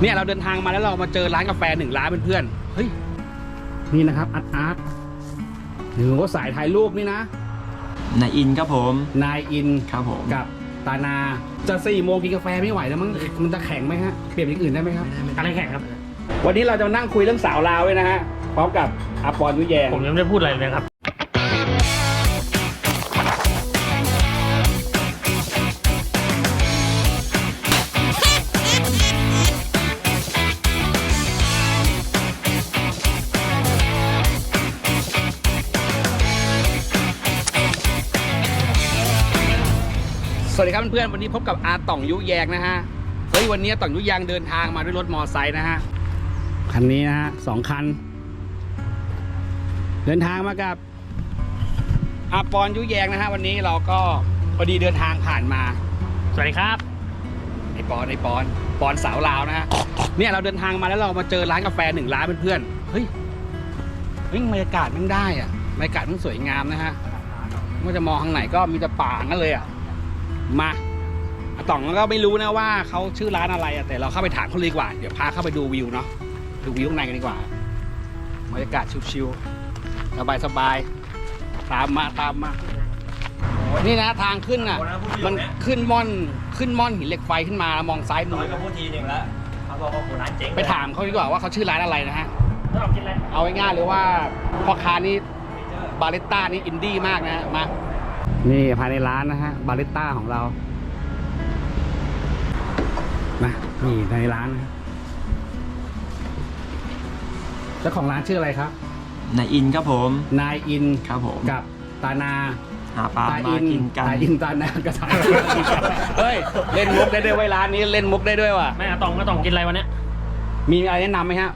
เนี่ยเราเดินทางมาแล้วเรามาเจอร้านกาแฟหนึ่งร้านเพื่อนๆเฮ้ยนี่นะครับอาร์ตอาร์ตหรือว่าสายถ่ายรูปนี่นะนายอินครับผมนายอินครับผมกับตานาจะสี่โมงกินกาแฟไม่ไหวแล้วมั้งมันจะแข็งไหมฮะเปลี่ยนอย่างอื่นได้ไหมครับอะไรแข่งครับ วันนี้เราจะมานั่งคุยเรื่องสาวลาวด้วยนะฮะพร้อมกับอาปอนยุแยงผมยังไม่ได้พูดอะไรเลยนะครับ วัสดีครับเพื่อนๆวันนี้พบกับอาต่องยุแยงนะฮะเฮ้ยวันนี้ต่องยุแยงเดินทางมาด้วยรถมอไซค์นะฮะคันนี้นะฮะสองคัน เดินทางมากับอาปอนยุแยงนะฮะวันนี้เราก็พอดีเดินทางผ่านมา สวัสดีครับไอปอนไอปอนปอนสาวลาวนะฮะเนี่ยเราเดินทางมาแล้วเรามาเจอร้านกาแฟหนึ่งร้านเพื่อนๆเฮ้ยเฮ้ยบรรยากาศมันได้อะบรรยากาศมันสวยงามนะฮะไม่ว่าจะมองทางไหนก็มีแต่ป่างั้นเลยอะ มาอาต่องก็ไม่รู้นะว่าเขาชื่อร้านอะไรอะแต่เราเข้าไปถามเขาเลยดีกว่า เดี๋ยวพาเข้าไปดูวิวเนาะดูวิวข้างในกันดีกว่าบรรยากาศชิวๆสบายๆตามมาตามมานี่นะทางขึ้นอะ มันขึ้นม่อนขึ้นม่อนหินเหล็กไฟขึ้นมาแล้วมองซ้ายมืน้อยอก็พูดทีหนึ่งแล้วเขาบอกว่าโหร้านเจ๊งไปถามเขาดีกว่าว่าเขาชื่อร้านอะไรนะฮะแล้วเรากินอะไรเอาง่ายๆเลยว่าพ่อค้านี่บาริสต้านี่อินดี้มากนะฮะมา นี่ภายในร้านนะฮะ บาริสต้าของเรามานี่ในร้านนะฮะเจ้าของร้านชื่ออะไรครับ นายอินครับผม นายอินครับผม กับตานา หาปลาตามาอินกินกัน ตาอินตานากระทายเฮ้ย เล่นมุกได้ด้วยเวยร้านนี้เล่นมุกได้ด้วยว่ะ แม่อาตองก็ต้องกินอะไรวันเนี้ยมีอะไรแนะนำไหมฮะ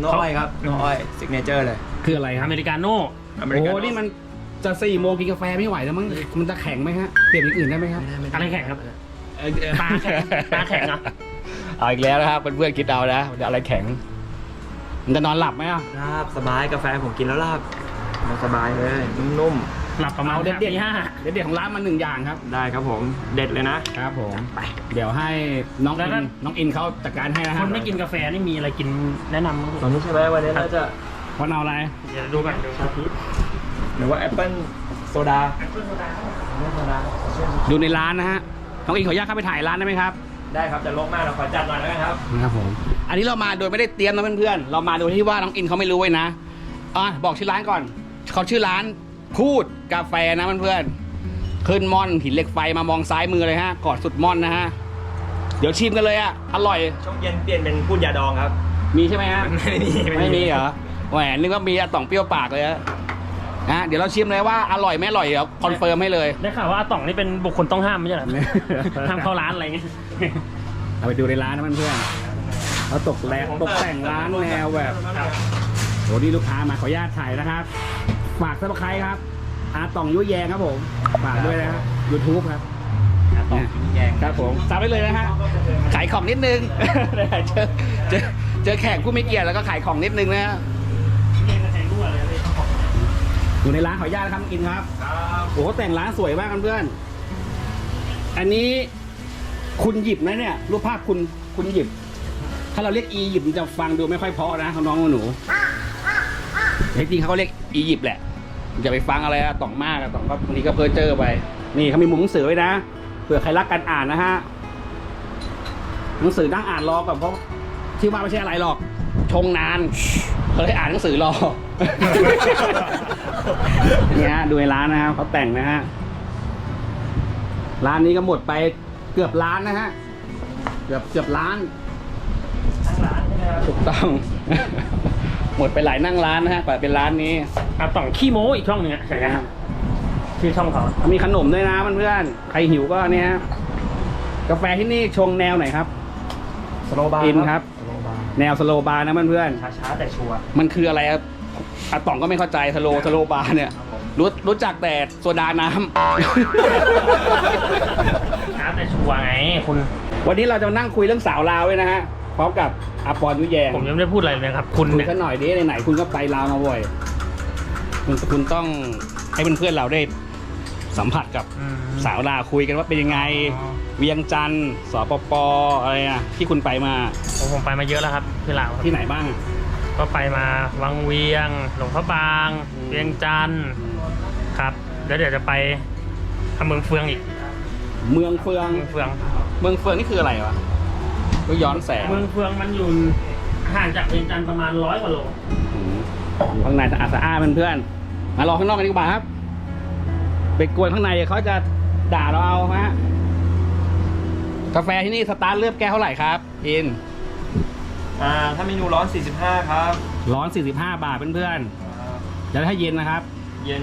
โน้อยครับโน้อยซิกเนเจอร์เลย คืออะไรครับอเมริกาโน่อเมริโอ้กันโหนี่มัน จะสี่โมงกินกาแฟไม่ไหวแล้วมั้งมันจะแข็งไหมฮะเปลี่ยนอย่างอื่นได้ไหมครับอะไรแข่งครับปลาแข็งปลาแข็งเหรอเอาอีกแล้วนะครับเพื่อนๆคิดเอานะมันจะอะไรแข็ง มันจะนอนหลับไหมอะลาบสบายกาแฟผมกินแล้วลาบมันสบายเลยนุ่มหลับประมาณเอาเด็ดตีห้าๆเด็ดๆของร้านมาหนึ่งอย่างครับ ๆได้ครับผมเด็ดเลยนะ ครับผมไปเดี๋ยวให้น้องอินน้องอินเขาจัดการให้นะคฮะนไม่กินกาแฟนี่มีอะไรกินแนะนำมั้งตอนนี้ใช่ไหมวันนี้น่าจะวันเอาอะไรเดี๋ยวดูกันดูชาพีช หรือว่าแอปเปิ้ลโซดาโซดาดูในร้านนะฮะน้องอินขออนุญาตเข้าไปถ่ายร้านได้ไหมครับ ได้ครับจะลกมากเราขอจัดหน่อยแล้วกันครับนะครับผม อันนี้เรามาโดยไม่ได้เตรียมนะเพื่อนๆ เรามาโดยที่ว่าน้องอินเขาไม่รู้ไว้นะอะบอกชื่อร้านก่อน เขาชื่อร้านคูดกาแฟนะเพื่อนๆ ขึ้นม่อนหินเหล็กไฟมามองซ้ายมือเลยฮะกอดสุดม่อนนะฮะ เดี๋ยวชิมกันเลยอะ อร่อย ช่วงเย็นเปลี่ยนเป็นพูดยาดองครับ มีใช่ไหมฮะ ไม่มี ไม่มีเหรอ แหมนึกว่ามีอะต่องเปรี้ยวปากเลยฮะ นะเดี๋ยวเราชิมเลยว่าอร่อยไม่อร่อยเดี๋ยวคอนเฟิร์มให้เลยได้ข่าวว่าอาตองนี่เป็นบุคคลต้องห้ามไม่ใช่เหรอ ห้ามเข้าร้านอะไรเงี้ยเราไปดูในร้านนะเพื่อนๆเราตกแลตกแต่งร้านแนวแบบโหนี่ลูกค้ามาขออนุญาตถ่ายนะครับ ฝากซับสไครต์ครับ อาต่องยุ้ยแยงครับผม ฝากด้วยนะครับยูทูบครับตองแยงครับผมซับไปเลยนะฮะ ขายของนิดนึง เจอเจอเจอแขกผู้ไม่เกียรติแล้วก็ขายของนิดนึงนะฮะ อยู่ในร้านขออนุญาตนะครับกินครับโอ้โหแต่งร้านสวยมากเพื่อนๆอันนี้คุณหยิบนะเนี่ย รูปภาพคุณคุณหยิบ ถ้าเราเรียกอียิปต์มันจะฟังดูไม่ค่อยเพราะนะน้องๆหนูๆแต่จริงๆเขาก็เรียกอียิปต์แหละอย่าไปฟังอะไรอะต่องมากอะต่องก็บางทีก็เพ้อเจอไป นี่เขามีมุมหนังสือไว้นะเผื่อใครรักการอ่านนะฮะหนังสือนั่งอ่านรอก่อนเพราะที่ว่าไม่ใช่อะไรหรอก ชงนาน ก็เลยอ่านหนังสือรอ เนี่ยฮะดูในร้านนะครับเขาแต่งนะฮะ ร้านนี้ก็หมดไปเกือบล้านนะฮะ เกือบเกือบล้านทั้งร้านใช่ไหมครับถูกต้อง หมดไปหลายนั่งร้านนะฮะกว่าเป็นร้านนี้อาตองขี้โม้อีกช่องหนึ่งอะใช่ไหมครับชื่อช่องเขามีขนมด้วยนะเพื่อนๆใครหิวก็เนี่ยฮะกาแฟที่นี่ชงแนวไหนครับ สโลบาร์อินครับสโลบาร์ แนวสโลบาร์นะเพื่อนช้าๆแต่ชัวร์ๆมันคืออะไรครับอาต่องก็ไม่เข้าใจสโลสโลบาร์เนี่ยรู้รู้จักแต่โซดาน้ำ ช้าแต่ชัวร์ไงคุณวันนี้เราจะมานั่งคุยเรื่องสาวลาวด้วยนะฮะพร้อมกับอาปอนยุแยงผมยังไม่ได้พูดอะไรเลยครับ คุณคุยเนี่ยกันหน่อยดิไหนๆคุณก็ไปลาวมาบ่อยคุณคุณต้องให้เพื่อนๆเราได้ สัมผัสกับอืม สาวลาวคุยกันว่าเป็นยังไง อ๋อ เวียงจันทร์สปปอะไรอะที่คุณไปมาผมผมไปมาเยอะแล้วครับที่ลาวครับที่ไหนบ้าง ก็ไปมาวังเวียง หลวงพระบาง อืม เวียงจันทร์ครับ แล้วเดี๋ยวจะไปอำเมืองเฟืองอีกเมืองเฟือง เมืองเฟือง เมืองเฟืองนี่คืออะไรวะก็ย้อนแสงเมืองเฟืองมันอยู่ห่างจากเวียงจันทร์ประมาณร้อยกว่าโล อืมอยู่ข้างในสะอาดสะอ้านเพื่อนๆมารอข้างนอกกันดีกว่าครับ ไปกวนข้างในเขาจะด่าเราเอาฮะกาแฟที่นี่สตาร์ทเริ่มแก้วเท่าไหร่ครับอินอ่าถ้าเมนูร้อน 45 ครับ ร้อน 45 บาทเพื่อนอ่าๆแล้วถ้าเย็นนะครับ เย็น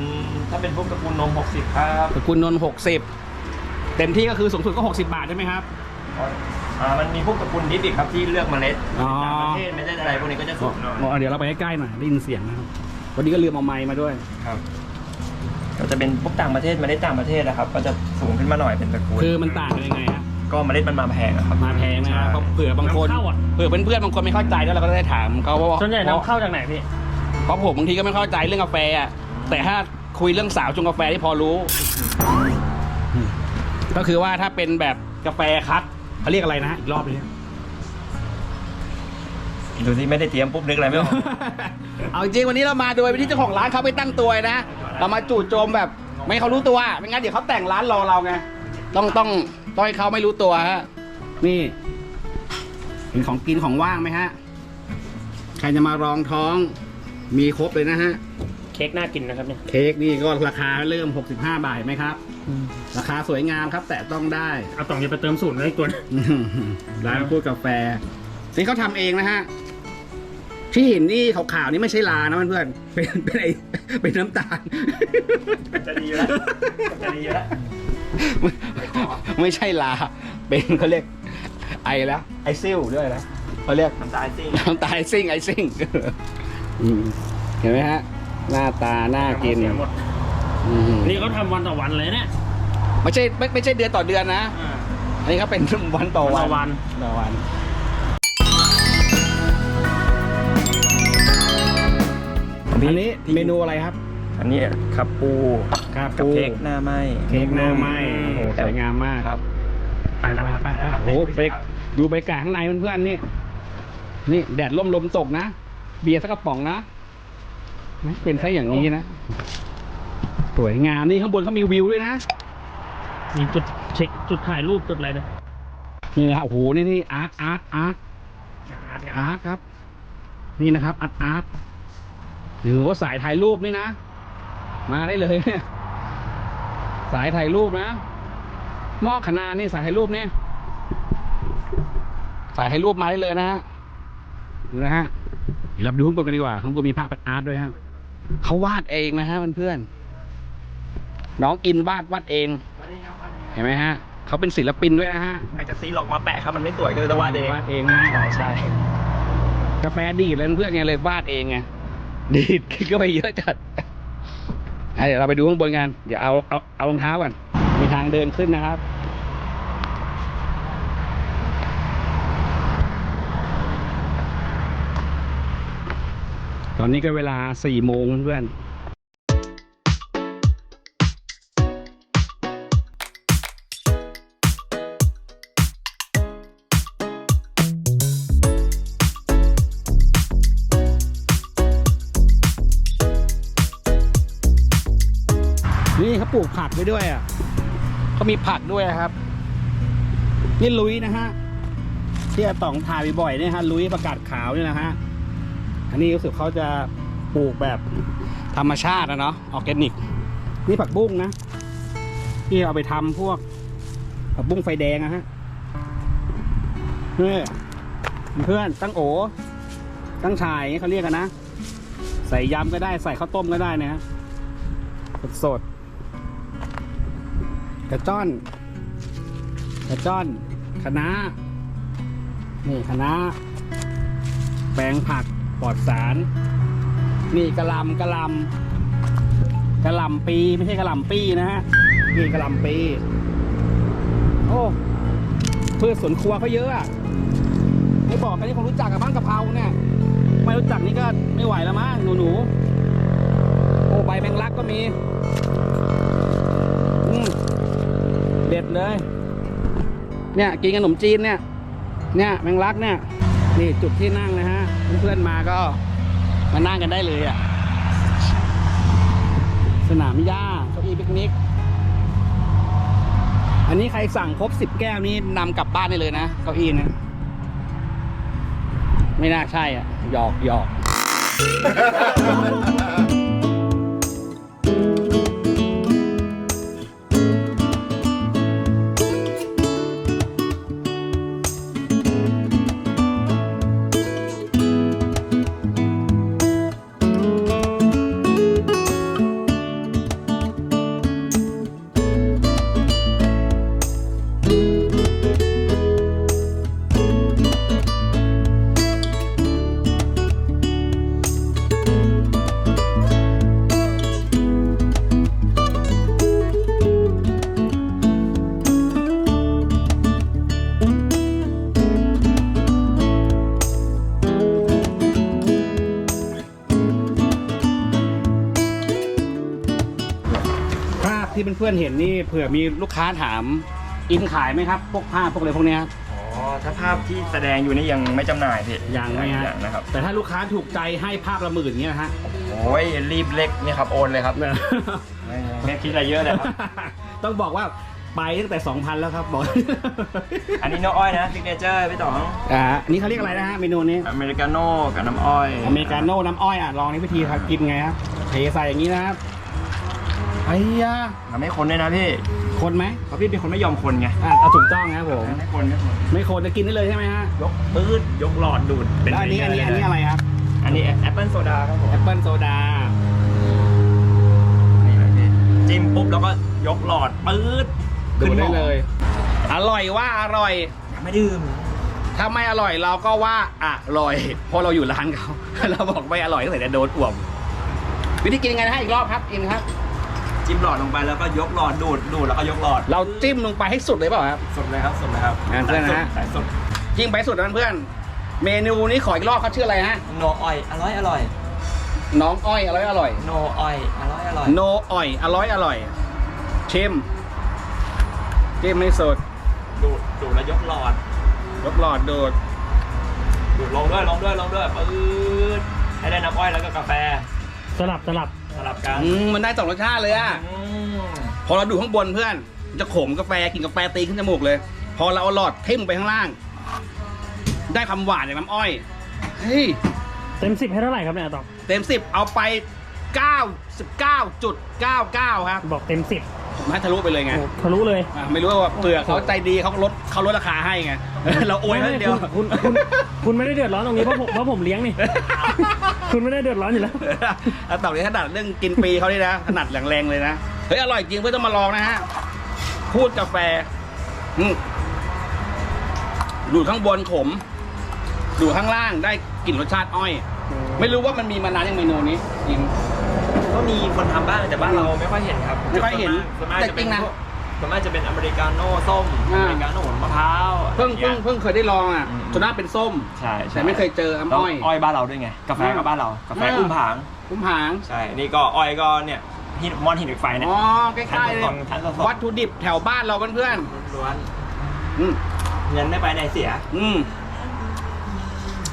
ถ้าเป็นพวกตระกูลนม 60 ครับตระกุลนนท์60 เต็มที่ก็คือสูงสุดก็ 60 บาทใช่ไหมครับอ่ามันมีพวกตระกูลดิบอีกครับที่เลือกเมล็ดอ๋อต่างประเทศไม่ได้อะไรพวกนี้ก็จะสูงหน่อยอ๋อเดี๋ยวเราไปใกล้ๆหน่อยได้ยินเสียงนะครับวันนี้ก็ลืมเอาไมค์มาด้วยครับ ก็จะเป็นพวกต่างประเทศเมล็ดต่างประเทศนะครับ ก็จะสูงขึ้นมาหน่อยเป็นตระกูลคือมันต่างกันยังไงฮะก็เมล็ดมันมาแพงอะครับ มาแพงนะครับเพราะเผื่อบางคนนำเข้าอะเผื่อเพื่อนๆบางคนไม่เข้าใจแล้วเราก็ได้ถามเขาว่าส่วนใหญ่เพราะนำเข้าจากไหนพี่ เพราะผมบางทีก็ไม่เข้าใจเรื่องกาแฟอะแต่ถ้าคุยเรื่องสาวชงกาแฟที่พอรู้ ก็คือว่าถ้าเป็นแบบกาแฟคัดเขาเรียกอะไรนะอีกรอบนึงดูสิไม่ได้เตรียมปุ๊บนึกอะไรไม่ออก เอาจริงวันนี้เรามาโดยที่เจ้าของร้านเขาไม่ตั้งตัวนะ เรามาจู่โจมแบบ ไม่ให้เขารู้ตัวไม่งั้นเดี๋ยวเขาแต่งร้านรอเราไงต้องต้องต้องให้เขาไม่รู้ตัวฮะนี่เห็นของกินของว่างไหมฮะใครจะมารองท้อง มีครบเลยนะฮะ เค้กน่ากินนะครับเนี่ย เค้กนี่ก็ราคาเริ่ม 65 บาทเห็นไหมครับ ราคาสวยงามครับ แต่ต้องได้ เอาต่องนี้ไปเติมสูตรเลยตัวนึงร้านพูดกาแฟนี่เขาทำเองนะฮะ ที่เห็นนี่ขาวๆนี่ไม่ใช่ลานะเพื่อนๆเป็นเป็นไอเป็นน้ำตาล จะดีอยู่แล้วจะดีอยู่แล้วไม่ไม่ใช่ลา เป็นเขาเรียกไอแล้วไอซิลด้วยนะเขาเรียกน้ำตาลซิ่งน้ำตาไอซิ่งไอซิ่งอืมเห็นไหมฮะ หน้าตาน่ากินเสียหมดอืมนี่เขาทำวันต่อวันเลยเนี่ยไม่ใช่ไม่ไม่ใช่เดือนต่อเดือนนะอันนี้เขาเป็นวันต่อวันต่อวัน อวันอันนี้เมนูอะไรครับ อันนี้คาปูครับกับเค้กหน้าไหมเค้กหน้าไหมโอ้โหสวยงามมากครับไปแล้วไปไปโอ้โหไปดูบรรยากาศข้างในเพื่อนๆนี่ นี่แดดร่มลมตกนะ เบียร์สักกระป๋องนะไม่เป็นซะอย่างนี้นะ สวยงามนี่ข้างบนเขามีวิวด้วยนะ มีจุดเช็คจุดถ่ายรูปจุดอะไรนะนี่นะครับโอ้โหนี่นี่อาร์ตอาร์ตอาร์ตอาร์ตครับ นี่นะครับอาร์ตอาร์ต หรือว่าสายถ่ายรูปนี่นะ มาได้เลยเนี่ยสายถ่ายรูปนะหม้อขนาดนี่สายถ่ายรูปเนี่ยสายถ่ายรูปมาได้เลยนะฮะดูนะฮะเดี๋ยวเราไปดูข้างบนกันดีกว่าข้างบนมีภาพอาร์ตด้วยครับเขาวาดเองนะฮะเพื่อนๆน้องอินวาดวาดเองเห็นไหมฮะเขาเป็นศิลปินด้วยนะฮะอาจจะซีหลอกมาแปะครับมันไม่สวยก็เลยต้องวาดเองวาดเองนะใช่ใช่กาแฟดีดเลยเพื่อนไงเลยวาดเองไง ดีดขึ้นก็ไปเยอะจัดเดี๋ยวเราไปดูข้างบนกัน เดี๋ยวเอาเอาเอารองเท้าก่อน มีทางเดินขึ้นนะครับตอนนี้ก็เวลาสี่โมงเพื่อน นี่เขาปลูกผักไว้ด้วยอะเขามีผักด้วยครับ นี่ลุยนะฮะที่อาต่องถ่ายบ่อยๆเนี่ยฮะลุยประกาศขาวเนี่ยนะฮะอันนี้รู้สึกเขาจะปลูกแบบธรรมชาตินะเนาะออร์แกนิก นี่ผักบุ้งนะ ที่เอาไปทำพวกผักบุ้งไฟแดงอะฮะเนี่เพื่อนตั้งโอตั้งชายเขาเรียกกันนะ ใส่ยำก็ได้ใส่ข้าวต้มก็ได้นะฮะสดสดๆ กระจ้อน กระจ้อนคะน้านี่คะน้าแปลงผักปลอดสาร นี่กระลำกระลำกระลำปีไม่ใช่กระลำปีนะฮะนี่กระลำปีโอ้พืชสวนครัวเขาเยอะอะไม่บอกกันนี่คงรู้จักกับบ้านกะเพราเนี่ยไม่รู้จักนี่ก็ไม่ไหวแล้วมั้งหนูหนูๆโอ้ใบแมงลักก็มี เลย เนี่ยกินขนมจีนเนี่ย เนี่ยแมงลักเนี่ย นี่จุดที่นั่งนะฮะ เพื่อนๆมาก็มานั่งกันได้เลยอะ สนามหญ้าเก้าอี้ปิกนิก อันนี้ใครสั่งครบสิบแก้วนี้นำกลับบ้านได้เลยนะเก้าอี้นี่ไม่น่าใช่อะหยอกหยอก เพื่อนๆเห็นนี่เผื่อมีลูกค้าถามอินขายไหมครับ พวกภาพพวกอะไรพวกเนี้ยอ๋อถ้าภาพที่แสดงอยู่นี่ยังไม่จำหน่ายพี่ยังไหมฮะยังนะครับแต่ถ้าลูกค้าถูกใจให้ภาพละหมื่นเงี้ยนะฮะ โอ้ยรีบเล็กนี่ครับโอนเลยครับไม่ไม่คิดอะไรเยอะเลยครับ ต้องบอกว่าไปตั้งแต่ 2,000 แล้วครับบอกอันนี้น้ำอ้อยนะซิกเนเจอร์พี่ต๋องอ่าอันนี้เขาเรียกอะไรนะฮะเมนูนี้อเมริกาโน่กับน้ำอ้อยอเมริกาโน่น้ำอ้อยอะลองนี่วิธีทำกินไงครับเทใส่อย่างนี้นะครับ ไอ้ยาทำให้คนด้วยนะพี่คนไหมเพราะพี่เป็นคนไม่ยอมคนไงอะเอาถูกต้องนะครับผมไม่คนไม่คนไม่คนจะกินได้เลยใช่ไหมฮะยกปื๊ดยกหลอดดูดเป็นแล้วอันนี้อันนี้อันนี้อะไรครับอันนี้แอปเปิลโซดาครับผมแอปเปิลโซดานี่เลยพี่จิ้มปุ๊บแล้วก็ยกหลอดปื๊ดดูได้หม้อเลย อร่อยว่าอร่อยยังไม่ดื่มถ้าไม่อร่อยเราก็ว่าอร่อยเพราะเราอยู่ร้านเขาเราบอกไม่อร่อยตั้งแต่จะโดนอ่วมวิธีกินยังไงนะฮะอีกรอบครับกินครับ จิ้มหลอดลงไปแล้วก็ยกหลอดดูดดูดแล้วก็ยกหลอดเราจิ้มลงไปให้สุดเลยเปล่าครับสุดเลยครับสุดเลยครับอ่าเพื่อนนะฮะ สายสุดยิ่งไปสุดนะเพื่อนๆเมนูนี้ขออีกรอบเขาชื่ออะไรฮะ โนออยอร่อยอร่อยน้องอ้อยอร่อยอร่อย โนออยอร่อยอร่อยโนอ้อยอร่อยอร่อยชิมจิ้มให้สุดดูดดูดแล้วยกหลอด ยกหลอดดูดดูดลงด้วยลงด้วยลงด้วยปื๊ดให้ได้น้ำอ้อยแล้วก็กาแฟ สลับสลับ สลับกันอืมมันได้สองรสชาติเลยอะอืมพอเราดูข้างบนเพื่อน มันจะขมกาแฟกินกาแฟตีขึ้นจมูกเลย พอเราเอาหลอดทิ่มไปข้างล่าง ได้ความหวานจากน้ำอ้อยเฮ้ยเต็มสิบให้เท่าไหร่ครับเนี่ยตองเต็มสิบเอาไป 99.99 ครับ บอกเต็มสิบ ผมให้ทะลุไปเลยไงโอ้ทะลุเลยอะไม่รู้ว่าเปลือกเขาใจดีเขาลดเขาลดราคาให้ไง เราโอยให้เดียวคุณคุณคุณคุณไม่ได้เดือดร้อนตรงนี้เพราะผมเพราะผมเลี้ยงนี่ คุณไม่ได้เดือดร้อนอยู่แล้ว แล้วต่อไปถนัดเรื่องกินปีเขานี่นะถนัดแรงๆเลยนะ เฮ้ย อร่อยจริงเพื่อนต้องมาลองนะฮะ พูดกาแฟอืมดูดข้างบนขม ดูดข้างล่างได้กลิ่นรสชาติอ้อย ไม่รู้ว่ามันมีมานานยังเมนูนี้จริง ก็มีคนทำบ้างแต่บ้านเราไม่ค่อยเห็นครับไม่ค่อยเห็นส่วนมากแต่จะจเป็รินงนะพวกส่วนมากจะเป็นอเมริกาโน่ส้มอ่าอเมริกาโน่มะพร้าวเพิ่งอะไรเพิ่งงี้ยเพิ่งเคยได้ลองอะอืมส่วนมากเป็นส้ม ใช่ใช่แต่ไม่เคยเจอแล้วน้ำอ้อย อ้อยบ้านเราด้วยไงกาแฟอ่าก็บ้านเรากาแฟอ่า อุ้มผาง คุ้มหาง ใช่ นี่ก็อ้อยก็เนี่ยหินมอนหินเหล็กไฟเนี่ย อ๋อ ใกล้ๆเลยทันสดๆวัตถุดิบแถวบ้านเราเพื่อนล้วนๆอืมๆเงินไม่ไปไหนเสีย อืม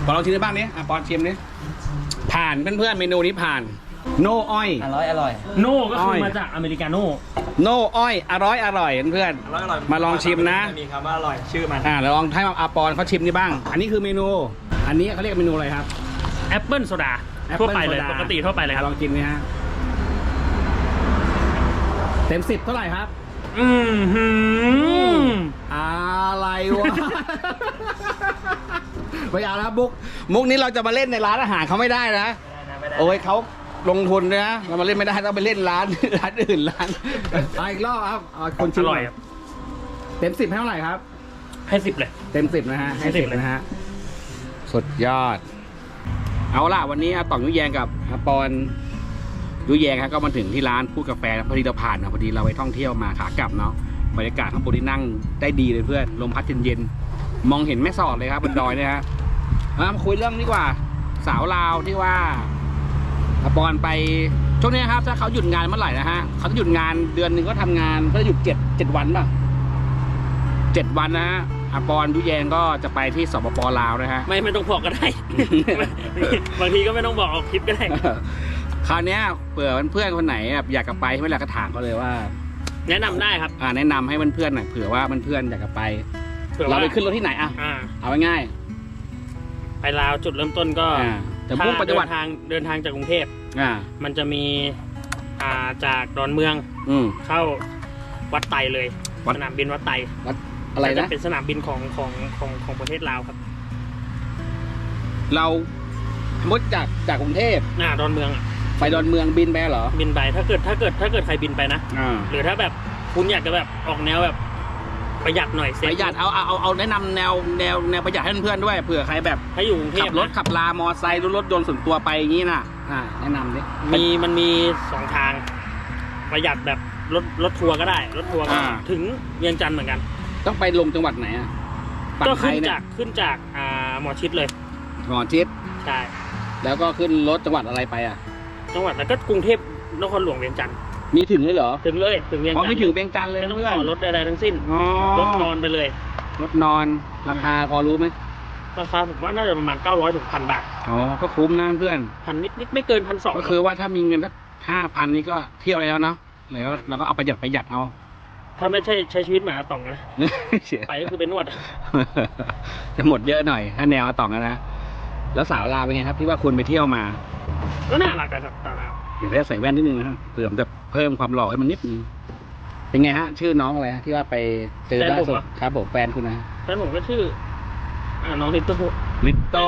ปอนลองชิมได้บ้างนี้อะปอนชิมนี้ผ่านเพื่อนๆเมนูนี้ผ่าน โนอ้อย อร่อยอร่อย โน่ก็อ้คืออย มาจากอเมริกาโน่โนอ้อยอร่อยอร่อยเพื่อนอร่อยอร่อยมาลองชิมนะ มีคำว่าอร่อยชื่อมันๆอ่าเดี๋ยวลองให้อาปอนเขาชิมนี่บ้าง อันนี้คือเมนู อันนี้เขาเรียกเมนูอะไรครับ แอปเปิลโซดา Apple ทั่วไปเลย Soda ปกติทั่วไปเลยครับ ลองกินนี่ฮะ เต็มสิบเท่าไหร่ครับ อืมหืมอะไรวะ ไม่เอาแล้วมุก มุกนี้เราจะมาเล่นในร้านอาหารเขาไม่ได้นะ โอ้ยเขา ลงทุนด้วยนะเรามาเล่นไม่ได้ต้องไปเล่นร้าน ร้านอื่นร้านเอาอีกรอบครับเอาคนชิอมร่อยครับ เต็มสิบให้เท่าไหร่ครับ ให้สิบเลย เต็มสิบนะฮะให้ให้สิบ10เลยนะฮะสุดยอด เอาล่ะวันนี้อาต่องยุแยงกับอาปอนยุแยงครับก็มาถึงที่ร้านพูดกาแฟนะพอดีเราผ่านนะพอดีเราไปท่องเที่ยวมาขากลับเนาะบรรยากาศข้างบนที่นั่งได้ดีเลยเพื่อนลมพัดเย็นๆมองเห็นแม่สอดเลยครับบนดอยเนี่ยฮะเอามาคุยเรื่องนี้ดีกว่า สาวลาวที่ว่าอา ปอนไปช่วงนี้ครับ ถ้าเขาหยุดงานเมื่อไหร่นะฮะเขาจะหยุดงานเดือนหนึ่งก็ทำงานก็จะหยุดเจ็ดเจ็ดวันป่ะเจ็ดวันนะฮะอาปอนยุแยงก็จะไปที่สปปลาวนะฮะไม่ไม่ต้องบอกก็ได้ บางทีก็ไม่ต้องบอกออกคลิปก็ได้คราวเนี้ยเผื่อเพื่อนๆคนไหนแบบอยากกลับไปไม่อยากก็ถามเขาเลยว่า แนะนำได้ครับอ่าแนะนำให้เพื่อนๆหน่อยเผื่อว่าเพื่อนๆอยากกลับไปผื่อเราว่าไปขึ้นรถที่ไหนอะอ่าเอาง่ายไปลาวจุดเริ่มต้นก็ ๆอ่าจะมุ่งไปถ้าจังหวัดเดินทางเดินทางจากกรุงเทพอ่า มันจะมีอ่าจากดอนเมืองอืม เข้าวัดไตเลยวัด สนามบินวัดไตอะไรจะนะ เป็นสนามบินของของของของประเทศลาวครับเรามุดจากจากกรุงเทพหน้าดอนเมืองอะไปดอนเมืองบินไปเหรอ บินไปถ้าเกิดถ้าเกิดถ้าเกิดใครบินไปนะ อ่า หรือถ้าแบบคุณอยากจะแบบออกแนวแบบ ประหยัดหน่อยเซฟประหยัดเอาเอาเอาเอาแนะนำแนวแนวแนวประหยัดให้เพื่อนๆด้วยเผื่อใครแบบถ้าอยู่กรุงเทขัพบรถนะขับลามอไซค์หรือรถยนต์ส่วนตัวไปอย่างนี้น่ะอ่าแนะนำดิมีมันมีสองทาง ประหยัดแบบรถรถทัวร์ก็ได้ รถทัวร์ก็อ่าถึงเวียงจันทร์เหมือนกัน ต้องไปลงจังหวัดไหนอะฝั่ก็งไทขึ้ยนเนี่จายกขึ้นจากอ่าหมอชิดเลยหมอชิดใช่ แล้วก็ขึ้นรถจังหวัดอะไรไปอะจังหวัดแล้วก็กรุงเทพนครหลวงเวียงจันทร์ มีถึงเลยเหรอถึงเลยถึงเวียงอ๋อจันทไม่ร์ถึงเวียงจันทร์เลยไม่ต้องเพื่อนต่อรถใดๆทั้งสิ้นอ๋อรถนอนไปเลยรถนอนราคาพอรู้ไหมราคาผมว่าน่าจะประมาณ900ถึงพันบาทอ๋อก็คุ้มนะเพื่อนพันนิดนิดไม่เกินพันสองก็คือว่าถ้ามีเงินสักห้าพันนี่ก็เที่ยวแล้วเนาะแล้วเราก็เอาประหยัดประหยัดเอาถ้าไม่ใช่ใช้ชีวิตหมาต่องนะเสียไปก็คือไปนวดจะหมดเยอะหน่อย ถ้าแนวต่องอะนะแล้วสาวลาวเป็นไงครับที่ว่าคุณไปเที่ยวมา ก็น่ารักอะครับตาลาวเดี๋ยวได้ใส่แว่นนิดนึงนะครับเผื่อมันจะเพิ่มความหล่อให้มันนิดนึงเป็นไงฮะ ชื่อน้องอะไรฮะที่ว่าไปเจอล่าสุดครับผมแฟนคุณนะแฟนผมก็ชื่อ อ่าน้องลิตเติ้ลลิตโต้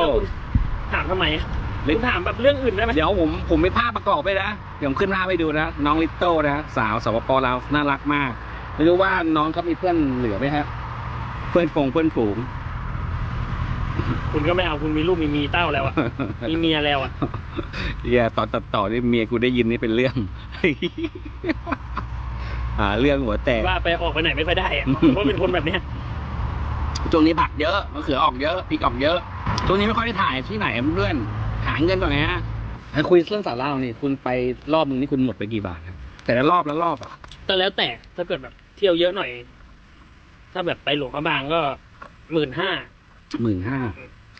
ถามทำไมอะลิคุณถามแบบเรื่องอื่นได้ไหมเดี๋ยวผมผมมีภาพประกอบไปนะเดี๋ยวผมขึ้นภาพให้ดูนะน้องลิตโต้นะสาวสปปลาวน่ารักมากไม่รู้ว่าน้องเขามีเพื่อนเหลือไหมฮะเพื่อนฟงเพื่อนฝูง คุณก็ไม่เอาคุณมีลูกมีเมีเต้าแล้วอะมีเมียแล้วอะเฮียตอนตัดต่อนี่เมียกูได้ยินนี่เป็นเรื่องหาเรื่องหัวแตกว่าไปออกไปไหนไม่ค่อยได้อะเพราะเป็นคนแบบเนี้ยช่วงนี้ผักเยอะมะเขือออกเยอะพริกออกเยอะช่วงนี้ไม่ค่อยได้ถ่ายที่ไหนเพื่อนหาเงินก่อนไงฮะแล้วคุยเรื่องสาระนี่คุณไปรอบนึงนี่คุณหมดไปกี่บาทครับแต่ละรอบละรอบอะแต่แล้วแต่ถ้าเกิดแบบเที่ยวเยอะหน่อย ถ้าแบบไปหลวงพระบางก็หมื่นห้า หมื่นห้า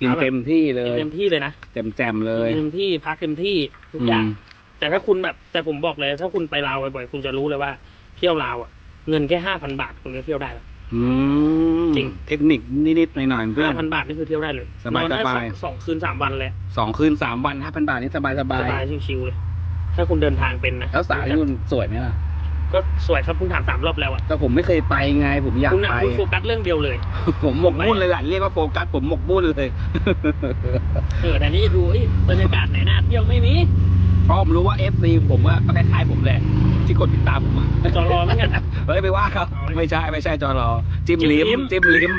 กินเต็มที่เลย เต็มที่เลยนะเต็มแจมๆเลยเต็มที่พักเต็มที่ทุกอย่างมแต่ถ้าคุณแบบแต่ผมบอกเลย ถ้าคุณไปลาวบ่อยๆคุณจะรู้เลยว่าเที่ยวลาวอะเงินแค่ห้าพันบาทคุณก็เที่ยวได้แล้วอืมจริงเทคนิคนิดๆหน่อยๆเพื่อห้านพันบาทนี่คือเที่ยวได้เลยสบายๆนอนได้สองสองคืนสามวันเลยสองคืนสามวันห้าพันบาทนี่สบายสสบายบายชิวๆเลยถ้าคุณเดินทางเป็นนะแล้วสาวที่คุณสวยไหมล่ะ ก็สวยครับคุณถามสามรอบแล้วอะแต่ผมไม่เคยไปไง ผมอยากคุณน่ะไป คุณโฟกัสเรื่องเดียวเลย ผมหมกมุ่นเลยแหละเรียกว่าโฟกัสผมหมกมุ่นเลยเออแต่นี่ดูเอ้ยบรรยากาศไหนน่าเที่ยวไม่มีเพราะผมรู้ว่าเอฟซีผมว่าก็คล้ายๆผมแหละที่กดติดตามผมอะจอรอเหมือนกัน เฮ้ยไปว่าเขาไม่ใช่ไม่ใช่จอรอจิ้มจิ้มลิ้ลิ้มมจิ้มลิ้ม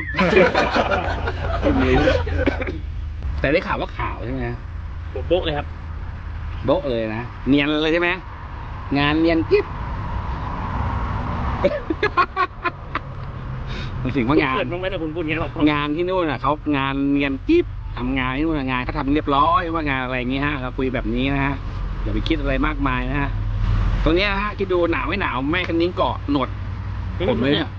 จิ้มลิ้มแต่ได้ข่าวว่าขาวใช่ไหมผมโบ๊ะเลยครับ โบ๊ะเลยนะเนียนเลยใช่ไหมงานเนียนกิ๊บ มันถึงว่างานเกิดบ้างไหมแต่คุณพูดอย่างนี้หรอกงานที่นู่นน่ะเขางานเนียนกิ๊บทำงานที่นู่นน่ะงานเขาทำเรียบร้อยว่างานอะไรอย่างงี้ฮะเราคุยแบบนี้นะฮะอย่าไปคิดอะไรมากมายนะฮะตรงเนี้ยฮะคิดดูหนาวไม่หนาวแม่คันนิ้งเกาะหนวดผมเลยเนี่ย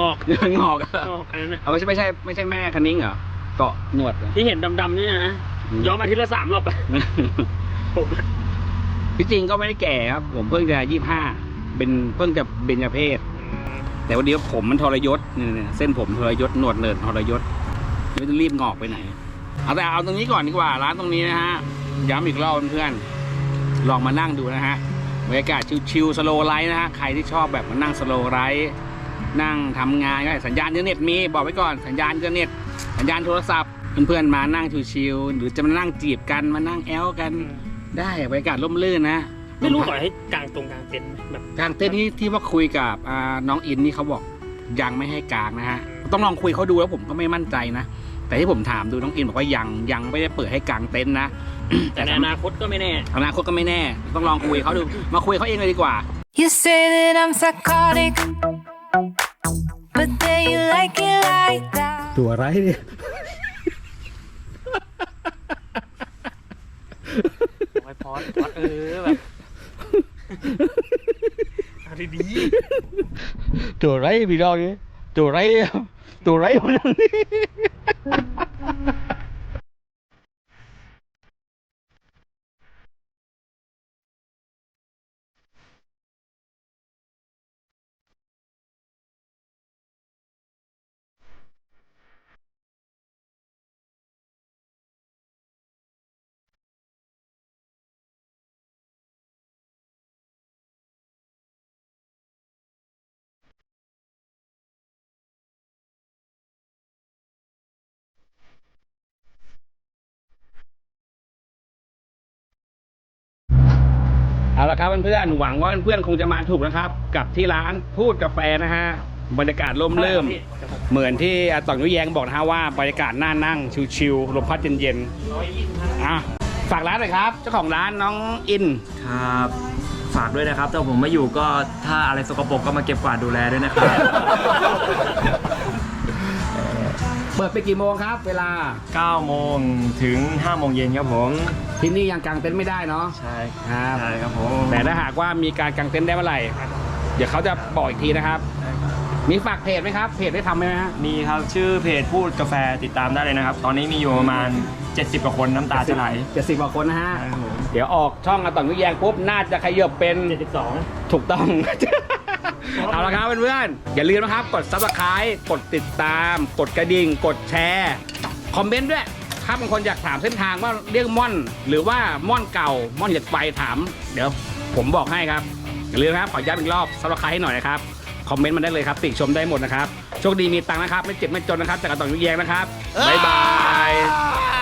งอกงอกงอกอันนั้นนะเอาไม่ใช่ไม่ใช่ไม่ใช่แม่คันนิ้งเหรอเกาะหนวดเหรอที่เห็นดำๆนี่นะย้อมอาทิตย์ละสามรอบอะผมที่จริงก็ไม่ได้แก่ครับ ผมเพิ่งจะยี่ห้า เป็นเพิ่งจะเบญจเพศ แต่วันนี้ผมมันทรยศเนี่ยเนี่ยเส้นผมทรยศหนวดเนินทรยศไม่ต้องรีบงอกไปไหน เอาแต่เอาตรงนี้ก่อนดีกว่า ร้านตรงนี้นะฮะ ย้ำอีกรอบเพื่อนๆลองมานั่งดูนะฮะบรรยากาศชิลๆสโลไลท์นะฮะ ใครที่ชอบแบบมานั่งสโลไลท์นั่งทำงานก็ได้สัญญาณอินเทอร์เน็ตมีบอกไว้ก่อนสัญญาณอินเทอร์เน็ตสัญญาณโทรศัพท์เพื่อนๆมานั่งชิลๆหรือจะมานั่งจีบกันมานั่งแอลกันได้บรรยากาศร่มรื่นนะ ไม่รู้ขอให้กลางตรงกลางเต็นท์แบบกลางเต้นที่ที่ว่าคุยกับอ่าน้องอินนี่เขาบอกยังไม่ให้กลางนะฮะต้องลองคุยเขาดูแล้วผมก็ไม่มั่นใจนะ แต่ที่ผมถามดูน้องอินบอกว่ายังยังไม่ได้เปิดให้กลางเต็นท์นะ แต่ในอนาคตก็ไม่แน่ อนาคตก็ไม่แน่ ต้องลองคุยเขาดู มาคุยเขาเองเลยดีกว่า You say that I'm psychotic, but then you like it like that. ตัวไรเนี่ยไว้พอดพอดเออแบบ เอาดีตัวไรพี่ดอกนี่ยตัวไรตัวไรคนนี้ ครับเพื่อนๆหวังว่าเพื่อนๆคงจะมาถูกนะครับ กับที่ร้านพูดกาแฟนะฮะบรรยากาศร่มรื่นเหมือนที่อาต่องยุแยงบอกนะฮะว่าบรรยากาศน่านั่งชิวๆลมพัดเย็นๆอะฝากร้านหน่อยครับ เจ้าของร้านน้องอินครับ ฝากด้วยนะครับแต่ผมไม่อยู่ก็ถ้าอะไรสกปรกก็มาเก็บกวาดดูแลด้วยนะครับ เปิดไปกี่โมงครับ เวลา 9โมงถึง5โมงเย็นครับผมที่นี่ยังกางเต็นท์ไม่ได้เนาะ ใช่ครับใช่ครับผม แต่ถ้าหากว่ามีการกางเต็นท์ได้เมื่อไหร่ เดี๋ยวเขาจะบอกอีกทีนะครับ มีฝากเพจไหมครับ เพจได้ทำไหมฮะ มีครับชื่อเพจพูดกาแฟติดตามได้เลยนะครับ ตอนนี้มีอยู่ประมาณ 70 กว่าคนน้ำตาจะไหล เจ็ดสิบกว่าคนนะฮะครับผม เดี๋ยวออกช่องอาต่องยุแยงปุ๊บ น่าจะขยับเป็น 72 ถูกต้อง เอาละครับเพื่อนๆอย่าลืมนะครับ กด subscribe กดติดตาม กดกระดิ่ง กดแชร์ คอมเมนต์ด้วย ถ้าบางคนอยากถามเส้นทางว่าเรียกม่อน หรือว่าม่อนเก่าม่อนเหยียไฟถาม เดี๋ยว ผมบอกให้ครับ อย่าลืมนะครับขอย้ำอีกรอบ subscribe ให้หน่อยนะครับคอมเมนต์มาได้เลยครับติชมได้หมดนะครับโชคดีมีตังค์นะครับ ไม่เจ็บไม่จนนะครับจากอาต่องยุแยงนะครับบ๊ายบาย